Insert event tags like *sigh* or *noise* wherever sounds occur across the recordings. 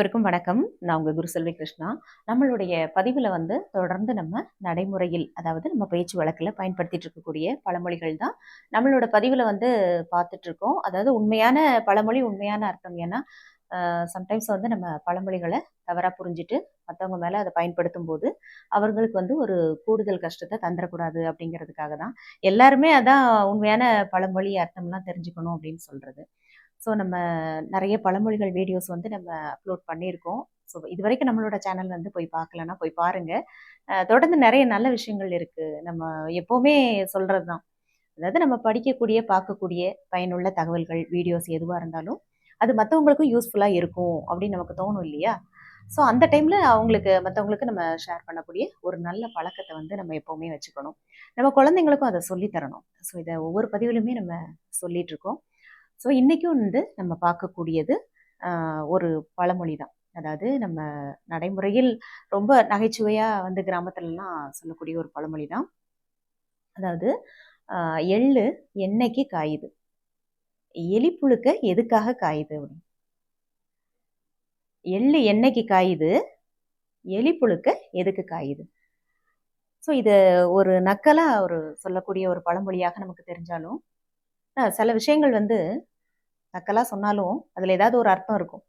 அனைவருக்கும் வணக்கம். நான் உங்கள் குருசெல்வி கிருஷ்ணா. நம்மளுடைய பதிவில் வந்து தொடர்ந்து நம்ம நடைமுறையில் அதாவது நம்ம பேச்சு வழக்கில் பயன்படுத்திட்டு இருக்கக்கூடிய பழமொழிகள் தான் நம்மளோட பதிவில் வந்து பார்த்துட்ருக்கோம் அதாவது உண்மையான பழமொழி உண்மையான அர்த்தம். ஏன்னா சம்டைம்ஸ் வந்து நம்ம பழமொழிகளை தவறாக புரிஞ்சுட்டு மற்றவங்க மேலே அதை பயன்படுத்தும் போது அவர்களுக்கு வந்து ஒரு கூடுதல் கஷ்டத்தை தந்துடக்கூடாது அப்படிங்கிறதுக்காக தான். எல்லாருமே அதான் உண்மையான பழமொழி அர்த்தம்லாம் தெரிஞ்சுக்கணும் அப்படின்னு சொல்கிறது ஸோ நம்ம நிறைய பழமொழிகள் வீடியோஸ் வந்து நம்ம அப்லோட் பண்ணியிருக்கோம். ஸோ இது வரைக்கும் நம்மளோட சேனல் வந்து போய் பார்க்கலன்னா போய் பாருங்கள் தொடர்ந்து நிறைய நல்ல விஷயங்கள் இருக்குது நம்ம எப்போவுமே சொல்கிறது தான் அதாவது நம்ம படிக்கக்கூடிய பார்க்கக்கூடிய பயனுள்ள தகவல்கள் வீடியோஸ் எதுவாக இருந்தாலும் அது மற்றவங்களுக்கும் யூஸ்ஃபுல்லாக இருக்கும் அப்படின்னு நமக்கு தோணும் இல்லையா? ஸோ அந்த டைமில் அவங்களுக்கு மற்றவங்களுக்கு நம்ம ஷேர் பண்ணக்கூடிய ஒரு நல்ல பழக்கத்தை வந்து நம்ம எப்போவுமே வச்சுக்கணும். நம்ம குழந்தைங்களுக்கும் அதை சொல்லித்தரணும் ஸோ இதை ஒவ்வொரு பதிவிலுமே நம்ம சொல்லிகிட்ருக்கோம் இருக்கோம். ஸோ இன்றைக்கும் வந்து நம்ம பார்க்கக்கூடியது ஒரு பழமொழி தான். அதாவது நம்ம நடைமுறையில் ரொம்ப நகைச்சுவையாக வந்து கிராமத்துலலாம் சொல்லக்கூடிய ஒரு பழமொழி தான். அதாவது எள்ளு என்னைக்கு காயுது? எலி புழுக்க எதுக்காக காயுது அப்படின்னு. எள்ளு என்னைக்கு காயுது? எலி புழுக்க எதுக்கு காயுது? ஸோ இது ஒரு நக்கலாக ஒரு சொல்லக்கூடிய ஒரு பழமொழியாக நமக்கு தெரிஞ்சாலும் சில விஷயங்கள் வந்து நக்கலாக சொன்னாலும் அதில் ஏதாவது ஒரு அர்த்தம் இருக்கும்.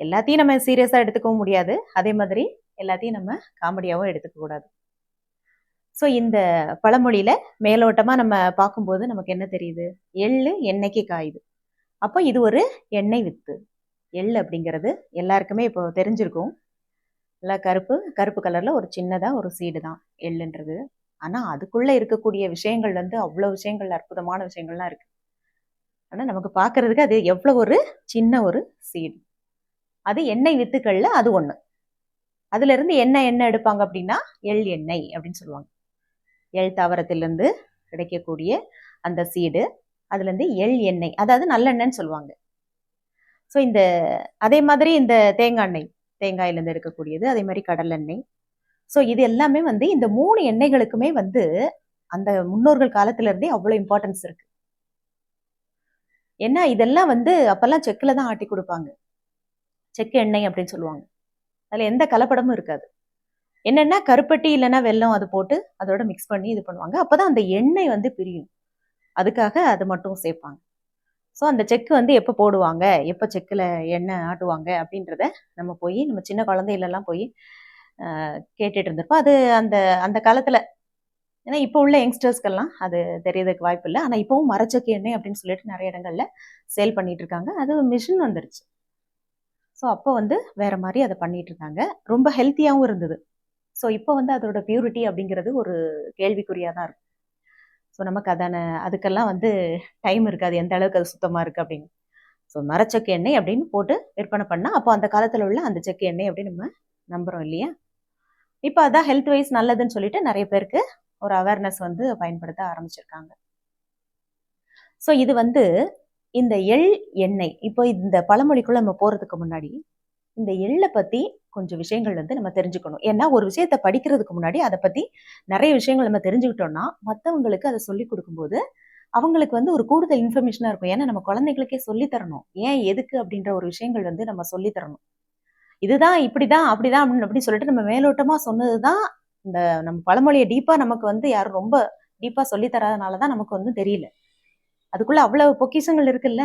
எல்லாத்தையும் நம்ம சீரியஸாக எடுத்துக்கவும் முடியாது. அதே மாதிரி எல்லாத்தையும் நம்ம காமெடியாகவும் எடுத்துக்கக்கூடாது ஸோ இந்த பழமொழியில் மேலோட்டமாக நம்ம பார்க்கும்போது நமக்கு என்ன தெரியுது? எள்ளு எண்ணெய்க்கு காயுது. அப்போ இது ஒரு எண்ணெய் வித்து. எள் அப்படிங்கிறது எல்லாருக்குமே இப்போ தெரிஞ்சிருக்கும். நல்லா கருப்பு கருப்பு கலரில் ஒரு சின்னதாக ஒரு சீடு தான் எள்ளுன்றது. ஆனால் அதுக்குள்ளே இருக்கக்கூடிய விஷயங்கள் வந்து அவ்வளோ விஷயங்கள் அற்புதமான விஷயங்கள்லாம் இருக்குது ஆனால் நமக்கு பார்க்கறதுக்கு அது எவ்வளோ ஒரு சின்ன ஒரு சீடு அது எண்ணெய் வித்துக்களில் அது ஒன்று அதுலேருந்து எண்ணெய் எண்ணெய் எடுப்பாங்க அப்படின்னா எள் எண்ணெய் அப்படின்னு சொல்லுவாங்க. எள் தாவரத்திலேருந்து கிடைக்கக்கூடிய அந்த சீடு அதுலேருந்து எள் எண்ணெய் அதாவது நல்லெண்ணெய்ன்னு சொல்லுவாங்க. ஸோ இந்த அதே மாதிரி இந்த தேங்காய் எண்ணெய் தேங்காயிலேருந்து எடுக்கக்கூடியது அதே மாதிரி கடலெண்ணெய் ஸோ இது எல்லாமே வந்து இந்த மூணு எண்ணெய்களுக்குமே வந்து அந்த முன்னோர்கள் காலத்திலேருந்தே அவ்வளோ இம்பார்ட்டன்ஸ் இருக்குது ஏன்னா இதெல்லாம் வந்து அப்பெல்லாம் செக்கில் தான் ஆட்டி கொடுப்பாங்க. செக்கு எண்ணெய் அப்படின்னு சொல்லுவாங்க. அதில் எந்த கலப்படமும் இருக்காது. என்னென்னா கருப்பட்டி இல்லைன்னா வெல்லம் அது போட்டு அதோட மிக்ஸ் பண்ணி இது பண்ணுவாங்க. அப்போ தான் அந்த எண்ணெய் வந்து பிரியும். அதுக்காக அது மட்டும் சேர்ப்பாங்க. ஸோ அந்த செக்கு வந்து எப்போ போடுவாங்க? எப்போ செக்கில் எண்ணெய் ஆட்டுவாங்க? அப்படின்றத நம்ம போய் நம்ம சின்ன குழந்தையிலலாம் போய் கேட்டுட்டு இருந்திருப்போம். அது அந்த அந்த காலத்தில் ஏன்னா இப்போ உள்ள யங்ஸ்டர்ஸ்க்கெல்லாம் அது தெரியறதுக்கு வாய்ப்பு இல்லை. ஆனால் இப்போவும் மரச்சக்கு எண்ணெய் அப்படின்னு சொல்லிட்டு நிறைய இடங்களில் சேல் பண்ணிட்டு இருக்காங்க. அது மிஷின் வந்துருச்சு. ஸோ அப்போ வந்து வேற மாதிரி அதை பண்ணிட்டு இருக்காங்க ரொம்ப ஹெல்த்தியாகவும் இருந்தது. ஸோ இப்போ வந்து அதோட பியூரிட்டி அப்படிங்கிறது ஒரு கேள்விக்குறியாக தான் இருக்கும் ஸோ நமக்கு அதான அதுக்கெல்லாம் வந்து டைம் இருக்காது எந்த அளவுக்கு அது சுத்தமாக இருக்குது அப்படின்னு. ஸோ மரச்சக்கு எண்ணெய் அப்படின்னு போட்டு விற்பனை பண்ணால் அப்போ அந்த காலத்தில் உள்ள அந்த செக்கு எண்ணெய் அப்படின்னு நம்ம நம்புகிறோம் இல்லையா? இப்போ அதான் ஹெல்த் வைஸ் நல்லதுன்னு சொல்லிட்டு நிறைய பேருக்கு ஒரு அவேர்னஸ் வந்து பயன்படுத்த ஆரம்பிச்சிருக்காங்க. ஸோ இது வந்து இந்த எள் எண்ணெய் இப்போ இந்த பழமொழிக்குள்ள நம்ம போறதுக்கு முன்னாடி இந்த எள்ளை பத்தி கொஞ்சம் விஷயங்கள் வந்து நம்ம தெரிஞ்சுக்கணும். ஏன்னா ஒரு விஷயத்த படிக்கிறதுக்கு முன்னாடி அதை பத்தி நிறைய விஷயங்கள் நம்ம தெரிஞ்சுக்கிட்டோம்னா மற்றவங்களுக்கு அதை சொல்லி கொடுக்கும்போது அவங்களுக்கு வந்து ஒரு கூடுதல் இன்ஃபர்மேஷனா இருக்கும். ஏன்னா நம்ம குழந்தைகளுக்கே சொல்லித்தரணும் ஏன் எதுக்கு அப்படின்ற ஒரு விஷயங்கள் வந்து நம்ம சொல்லித்தரணும் இதுதான் இப்படிதான் அப்படிதான் அப்படின்னு அப்படி சொல்லிட்டு நம்ம மேலோட்டமா சொன்னதுதான் இந்த நம்ம பழமொழியை டீப்பா நமக்கு வந்து யாரும் ரொம்ப டீப்பா சொல்லி தராதனாலதான் நமக்கு வந்து தெரியல. அதுக்குள்ள அவ்வளவு பொக்கிஷங்கள் இருக்குல்ல?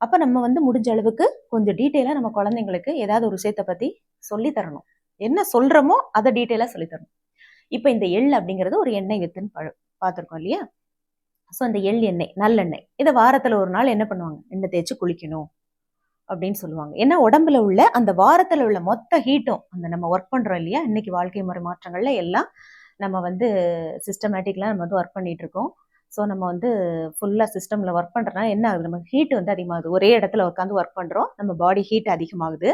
அப்ப நம்ம வந்து முடிஞ்ச அளவுக்கு கொஞ்சம் டீட்டெயிலா நம்ம குழந்தைங்களுக்கு ஏதாவது ஒரு விஷயத்தை பத்தி சொல்லி தரணும். என்ன சொல்றோமோ அதை டீட்டெயிலா சொல்லி தரணும். இப்ப இந்த எள் அப்படிங்கிறது ஒரு எண்ணெய் வித்துன்னு பார்த்துருக்கோம் இல்லையா? ஸோ இந்த எள் எண்ணெய் நல்லெண்ணெய் இதை வாரத்துல ஒரு நாள் என்ன பண்ணுவாங்க? எண்ணெய் தேய்ச்சி குளிக்கணும். அப்படின்னு சொல்லுவாங்க. ஏன்னா உடம்புல உள்ள அந்த வாரத்துல உள்ள மொத்த ஹீட்டும் அந்த நம்ம ஒர்க் பண்றோம் இல்லையா? இன்னைக்கு வாழ்க்கை முறை மாற்றங்கள்ல எல்லாம் நம்ம வந்து சிஸ்டமேட்டிக்லாம் நம்ம வந்து ஒர்க் பண்ணிட்டு இருக்கோம். ஸோ நம்ம வந்து ஃபுல்லாக சிஸ்டமில் ஒர்க் பண்ணுறதுனா என்ன ஆகுது? நம்ம ஹீட் வந்து அதிகமாகுது. ஒரே இடத்துல உட்காந்து ஒர்க் பண்ணுறோம் நம்ம பாடி ஹீட் அதிகமாகுது.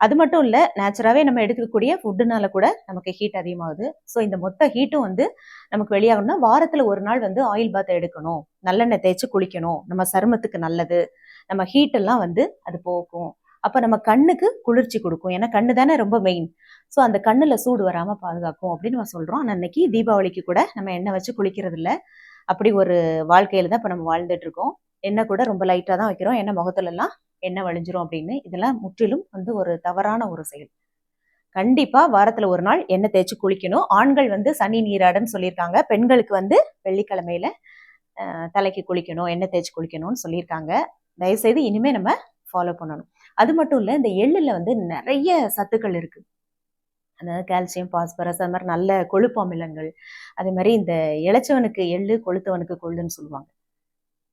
அது மட்டும் இல்லை நேச்சுராகவே நம்ம எடுக்கக்கூடிய ஃபுட்டுனால கூட நமக்கு ஹீட் அதிகமாகுது. ஸோ இந்த மொத்த ஹீட்டும் வந்து நமக்கு வெளியாகணும்னா வாரத்தில் ஒரு நாள் வந்து ஆயில் பாத் எடுக்கணும். நல்லெண்ணெய் தேய்ச்சி குளிக்கணும். நம்ம சருமத்துக்கு நல்லது. நம்ம ஹீட்டெல்லாம் வந்து அது போக்கும் அப்போ நம்ம கண்ணுக்கு குளிர்ச்சி கொடுக்கும். ஏன்னா கண்ணு தானே ரொம்ப மெயின் ஸோ அந்த கண்ணில் சூடு வராமல் பாதுகாக்கும் அப்படின்னு நம்ம சொல்கிறோம் ஆனால் அன்னைக்கு தீபாவளிக்கு கூட நம்ம எண்ணெய் வச்சு குளிக்கிறது இல்லை. அப்படி ஒரு வாழ்க்கையில் தான் இப்போ நம்ம வாழ்ந்துட்டு இருக்கோம். எண்ணெய் கூட ரொம்ப லைட்டாக தான் வைக்கிறோம். ஏன்னா முகத்துலலாம் எண்ணெய் வழிஞ்சிரும் அப்படின்னு. இதெல்லாம் முற்றிலும் வந்து ஒரு தவறான ஒரு செயல். கண்டிப்பாக வாரத்தில் ஒரு நாள் எண்ணெய் தேய்ச்சி குளிக்கணும். ஆண்கள் வந்து சனி நீராடன்னு சொல்லியிருக்காங்க. பெண்களுக்கு வந்து வெள்ளிக்கிழமையில தலைக்கு குளிக்கணும். எண்ணெய் தேய்ச்சி குளிக்கணும்னு சொல்லியிருக்காங்க. தயவுசெய்து இனிமே நம்ம ஃபாலோ பண்ணணும். அது மட்டும் இல்லை இந்த எள்ளில் வந்து நிறைய சத்துக்கள் இருக்கு. அதாவது கால்சியம் பாஸ்பரஸ் அது மாதிரி நல்ல கொழுப்பு அமிலங்கள். அதே மாதிரி இந்த இளைச்சவனுக்கு எள்ளு கொளுத்தவனுக்கு கொள்ளுன்னு சொல்லுவாங்க.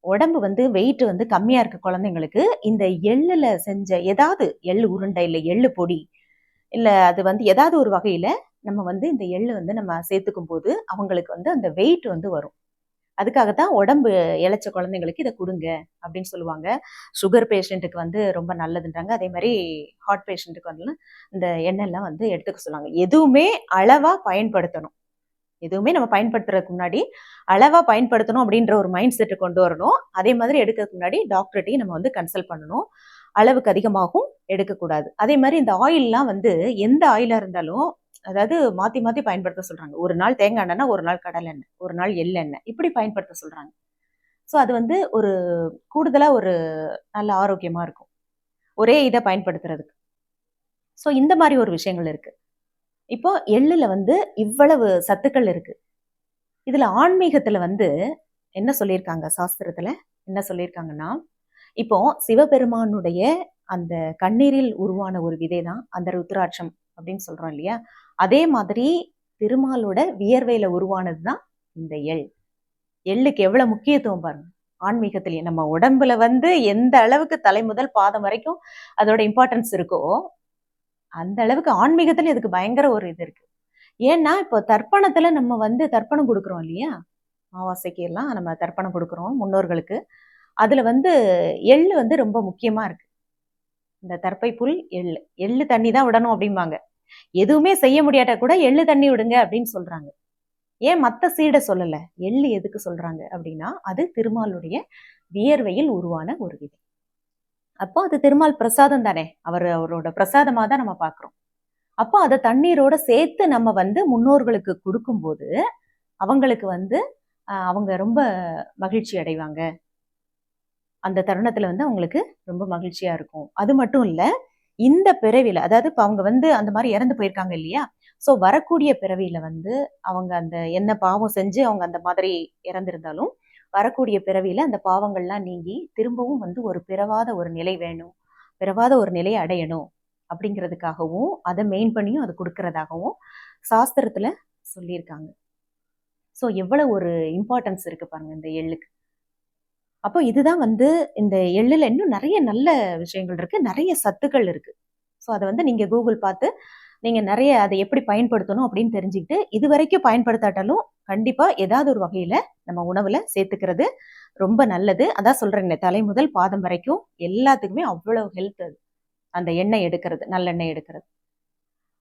உடம்பு வந்து வெயிட் வந்து கம்மியா இருக்க குழந்தைங்களுக்கு இந்த எள்ளுல செஞ்ச ஏதாவது எள்ளு உருண்டை இல்லை எள்ளு பொடி இல்லை அது வந்து ஏதாவது ஒரு வகையில நம்ம வந்து இந்த எள்ளு வந்து நம்ம சேர்த்துக்கும் போது அவங்களுக்கு வந்து அந்த வெயிட் வந்து வரும். அதுக்காகத்தான் உடம்பு இளைச்ச குழந்தைங்களுக்கு இதை கொடுங்க அப்படின்னு சொல்லுவாங்க. சுகர் பேஷண்ட்டுக்கு வந்து ரொம்ப நல்லதுன்றாங்க. அதே மாதிரி ஹார்ட் பேஷண்ட்டுக்கு வந்து இந்த எண்ணெய்லாம் வந்து எடுத்துக்க சொல்லுவாங்க. எதுவுமே அளவாக பயன்படுத்தணும். எதுவுமே நம்ம பயன்படுத்துறதுக்கு முன்னாடி அளவாக பயன்படுத்தணும் அப்படின்ற ஒரு மைண்ட் செட்டு கொண்டு வரணும். அதே மாதிரி எடுக்கிறதுக்கு முன்னாடி டாக்டர்கிட்டையும் நம்ம வந்து கன்சல்ட் பண்ணணும். அளவுக்கு அதிகமாகவும் எடுக்கக்கூடாது. அதே மாதிரி இந்த ஆயில்லாம் வந்து எந்த ஆயிலாக இருந்தாலும் அதாவது மாத்தி மாத்தி பயன்படுத்த சொல்றாங்க. ஒரு நாள் தேங்காய் எண்ணெய்னா ஒரு நாள் கடலை எண்ணெய் ஒரு நாள் எள்ளெண்ணெய் இப்படி பயன்படுத்த சொல்றாங்க. ஸோ அது வந்து ஒரு கூடுதலா ஒரு நல்ல ஆரோக்கியமா இருக்கும். ஒரே இதை பயன்படுத்துறதுக்கு. ஸோ இந்த மாதிரி ஒரு விஷயங்கள் இருக்கு. இப்போ எள்ளுல வந்து இவ்வளவு சத்துக்கள் இருக்கு. இதுல ஆன்மீகத்துல வந்து என்ன சொல்லியிருக்காங்க? சாஸ்திரத்துல என்ன சொல்லியிருக்காங்கன்னா இப்போ சிவபெருமானுடைய அந்த கண்ணீரில் உருவான ஒரு விதை தான் அந்த ருத்ராட்சம் அப்படின்னு சொல்றோம் இல்லையா? அதே மாதிரி திருமாலோட வியர்வையில உருவானது தான் இந்த எள். எள்ளுக்கு எவ்வளவு முக்கியத்துவம் பாருங்க. ஆன்மீகத்திலேயே நம்ம உடம்புல வந்து எந்த அளவுக்கு தலை முதல் பாதம் வரைக்கும் அதோட இம்பார்ட்டன்ஸ் இருக்கோ அந்த அளவுக்கு ஆன்மீகத்துல இதுக்கு பயங்கர ஒரு இது இருக்கு. ஏன்னா இப்போ தர்ப்பணத்துல நம்ம வந்து தர்ப்பணம் கொடுக்குறோம் இல்லையா? அமாவாசைக்கு எல்லாம் நம்ம தர்ப்பணம் கொடுக்குறோம் முன்னோர்களுக்கு. அதுல வந்து எள்ளு வந்து ரொம்ப முக்கியமா இருக்கு. இந்த தர்ப்பை புல் எள்ளு எள்ளு தண்ணி தான் விடணும் அப்படிம்பாங்க. எதுவுமே செய்ய முடியாட்டா கூட எள்ளு தண்ணி விடுங்க அப்படின்னு சொல்றாங்க. ஏன் மத்த சீடை சொல்லலை? எள்ளு எதுக்கு சொல்றாங்க அப்படின்னா அது திருமாலுடைய வியர்வையில் உருவான ஒரு விதை. அப்போ அது திருமால் பிரசாதம் தானே? அவர் அவரோட பிரசாதமாக தான் நம்ம பார்க்குறோம் அப்போ அதை தண்ணீரோட சேர்த்து நம்ம வந்து முன்னோர்களுக்கு கொடுக்கும்போது அவங்களுக்கு வந்து அவங்க ரொம்ப மகிழ்ச்சி அடைவாங்க. அந்த தருணத்துல வந்து அவங்களுக்கு ரொம்ப மகிழ்ச்சியா இருக்கும். அது மட்டும் இல்ல இந்த பிறவியில அதாவது இப்போ அவங்க வந்து அந்த மாதிரி இறந்து போயிருக்காங்க இல்லையா? ஸோ வரக்கூடிய பிறவியில வந்து அவங்க அந்த என்ன பாவம் செஞ்சு அவங்க அந்த மாதிரி இறந்திருந்தாலும் வரக்கூடிய பிறவியில அந்த பாவங்கள்லாம் நீங்கி திரும்பவும் வந்து ஒரு பிறவாத ஒரு நிலை வேணும் பிறவாத ஒரு நிலையை அடையணும் அப்படிங்கிறதுக்காகவும் அதை மெயின் பண்ணியும் அது கொடுக்கறதாகவும் சாஸ்திரத்துல சொல்லியிருக்காங்க. ஸோ எவ்வளவு ஒரு இம்பார்ட்டன்ஸ் இருக்கு பாருங்க இந்த எள்ளுக்கு அப்போ இதுதான் வந்து இந்த எள்ளுல இன்னும் நிறைய நல்ல விஷயங்கள் இருக்கு. நிறைய சத்துக்கள் இருக்கு. ஸோ அதை வந்து நீங்க கூகுள் பார்த்து நீங்க நிறைய அதை எப்படி பயன்படுத்தணும் அப்படின்னு தெரிஞ்சுக்கிட்டு இது வரைக்கும் பயன்படுத்தாட்டாலும் கண்டிப்பா ஏதாவது ஒரு வகையில நம்ம உணவுல சேர்த்துக்கிறது ரொம்ப நல்லது. அதான் சொல்றேன் தலை முதல் பாதம் வரைக்கும் எல்லாத்துக்குமே அவ்வளவு ஹெல்த் அது. அந்த எண்ணெய் எடுக்கிறது நல்லெண்ணெய் எடுக்கிறது.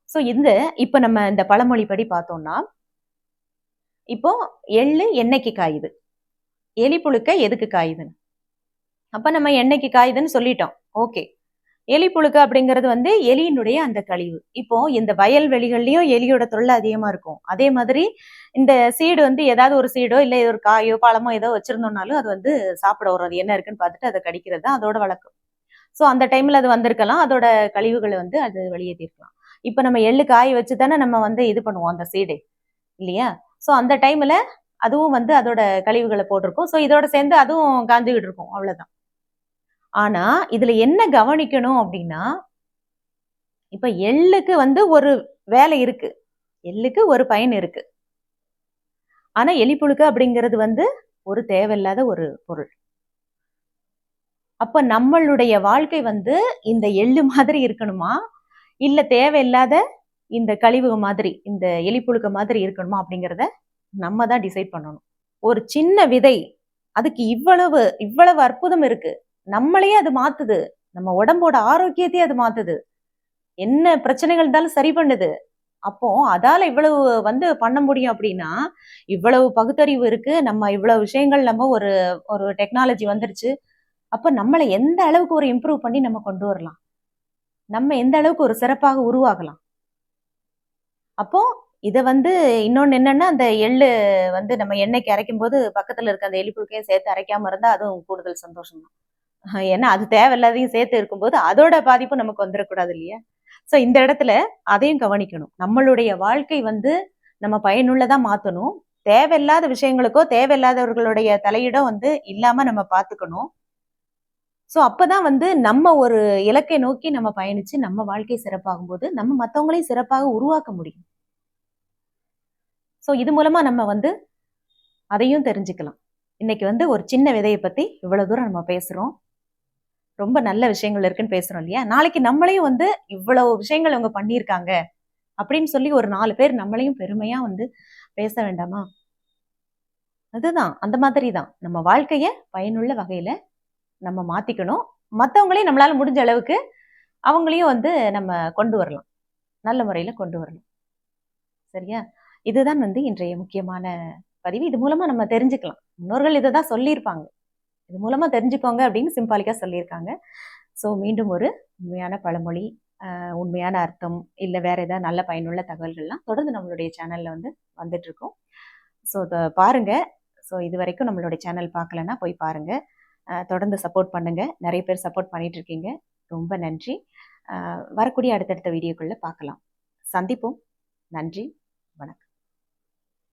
ஸோ இந்த இப்போ நம்ம இந்த பழமொழி படி பார்த்தோம்னா இப்போ எள்ளு எண்ணெய்க்கு காயுது. எலி புழுக்க எதுக்கு காயுதுன்னு? அப்ப நம்ம எண்ணெய்க்கு காயுதுன்னு சொல்லிட்டோம். ஓகே. எலி புழுக்க அப்படிங்கிறது வந்து எலியினுடைய அந்த கழிவு. இப்போ இந்த வயல் வெளிகள்லயும் எலியோட தொல்லை அதிகமா இருக்கும். அதே மாதிரி இந்த சீடு வந்து ஏதாவது ஒரு சீடோ இல்லை ஒரு காயோ பழமோ ஏதோ வச்சிருந்தோம்னாலும் அது வந்து சாப்பிட வரும் அது என்ன இருக்குன்னு பார்த்துட்டு அதை கடிக்கிறது தான் அதோட வழக்கம். ஸோ அந்த டைம்ல அது வந்திருக்கலாம். அதோட கழிவுகளை வந்து அது வெளியேற்றிருக்கலாம் இப்போ நம்ம எள்ளு காய வச்சு தானே நம்ம வந்து இது பண்ணுவோம் அந்த சீடு. இல்லையா? ஸோ அந்த டைம்ல அதுவும் வந்து அதோட கழிவுகளை போட்டிருக்கும். ஸோ இதோட சேர்ந்து அதுவும் காஞ்சுக்கிட்டு இருக்கும். அவ்வளோதான் ஆனா இதுல என்ன கவனிக்கணும் அப்படின்னா இப்ப எள்ளுக்கு வந்து ஒரு வேலை இருக்கு. எள்ளுக்கு ஒரு பயன் இருக்கு. ஆனா எலிப்புழுக்கு அப்படிங்கிறது வந்து ஒரு தேவையில்லாத ஒரு பொருள். அப்ப நம்மளுடைய வாழ்க்கை வந்து இந்த எள்ளு மாதிரி இருக்கணுமா? இல்ல தேவையில்லாத இந்த கழிவு மாதிரி இந்த எலிப்புழுக்க மாதிரி இருக்கணுமா அப்படிங்கிறத நம்ம தான் டிசைட் பண்ணணும். ஒரு சின்ன விதை அதுக்கு இவ்வளவு இவ்வளவு அற்புதம் இருக்கு. நம்மளையே அது மாத்துது. நம்ம உடம்போட ஆரோக்கியத்தையே அது மாத்துது. என்ன பிரச்சனைகள் இருந்தாலும் சரி பண்ணுது. அப்போ அதால இவ்வளவு வந்து பண்ண முடியும் அப்படின்னா இவ்வளவு பகுத்தறிவு இருக்கு. நம்ம இவ்வளவு விஷயங்கள் நம்ம ஒரு ஒரு டெக்னாலஜி வந்துருச்சு. அப்ப நம்மளை எந்த அளவுக்கு ஒரு இம்ப்ரூவ் பண்ணி நம்ம கொண்டு வரலாம்? நம்ம எந்த அளவுக்கு ஒரு சிறப்பாக உருவாகலாம்? அப்போ இதை வந்து இன்னொன்று என்னன்னா அந்த எள்ளு வந்து நம்ம எண்ணெய்க்கு அரைக்கும் போது பக்கத்தில் இருக்க அந்த எலிப்புழுக்கையும் சேர்த்து அரைக்காம இருந்தால் அதுவும் கூடுதல் சந்தோஷம் தான். *laughs* ஏன்னா அது தேவையில்லாதையும் சேர்த்து இருக்கும்போது அதோட பாதிப்பும் நமக்கு வந்துடக்கூடாது இல்லையா? ஸோ இந்த இடத்துல அதையும் கவனிக்கணும். நம்மளுடைய வாழ்க்கை வந்து நம்ம பயனுள்ளதாக மாற்றணும் தேவையில்லாத விஷயங்களுக்கோ தேவையில்லாதவர்களுடைய தலையிடம் வந்து இல்லாமல் நம்ம பார்த்துக்கணும் ஸோ அப்பதான் வந்து நம்ம ஒரு இலக்கை நோக்கி நம்ம பயணித்து நம்ம வாழ்க்கை சிறப்பாகும் போது நம்ம மற்றவங்களையும் சிறப்பாக உருவாக்க முடியும். ஸோ இது மூலமாக நம்ம வந்து அதையும் தெரிஞ்சுக்கலாம். இன்னைக்கு வந்து ஒரு சின்ன விதையை பற்றி இவ்வளோ தூரம் நம்ம பேசுகிறோம் ரொம்ப நல்ல விஷயங்கள் இருக்குன்னு பேசுகிறோம் இல்லையா? நாளைக்கு நம்மளையும் வந்து இவ்வளோ விஷயங்கள் இவங்க பண்ணியிருக்காங்க அப்படின்னு சொல்லி ஒரு நாலு பேர் நம்மளையும் பெருமையாக வந்து பேச வேண்டாமா? அதுதான் அந்த மாதிரி தான் நம்ம வாழ்க்கையை பயனுள்ள வகையில் நம்ம மாற்றிக்கணும் மற்றவங்களையும் நம்மளால் முடிஞ்ச அளவுக்கு அவங்களையும் வந்து நம்ம கொண்டு வரலாம். நல்ல முறையில் கொண்டு வரலாம். சரியா? இதுதான் வந்து இன்றைய முக்கியமான பதிவு. இது மூலமா நம்ம தெரிஞ்சுக்கலாம். முன்னோர்கள் இதை தான் சொல்லியிருப்பாங்க. இது மூலமா தெரிஞ்சுக்கோங்க அப்படின்னு சிம்பாலிக்கா சொல்லியிருக்காங்க. ஸோ மீண்டும் ஒரு உண்மையான பழமொழி உண்மையான அர்த்தம் இல்லை வேற ஏதாவது நல்ல பயனுள்ள தகவல்கள்லாம் தொடர்ந்து நம்மளுடைய சேனல்ல வந்து வந்துட்டு இருக்கோம் ஸோ இதை பாருங்க. ஸோ இது வரைக்கும் நம்மளுடைய சேனல் பார்க்கலன்னா போய் பாருங்க. தொடர்ந்து சப்போர்ட் பண்ணுங்க. நிறைய பேர் சப்போர்ட் பண்ணிட்டு இருக்கீங்க. ரொம்ப நன்றி. வரக்கூடிய அடுத்தடுத்த வீடியோக்குள்ள பார்க்கலாம். சந்திப்போம். நன்றி. வணக்கம்.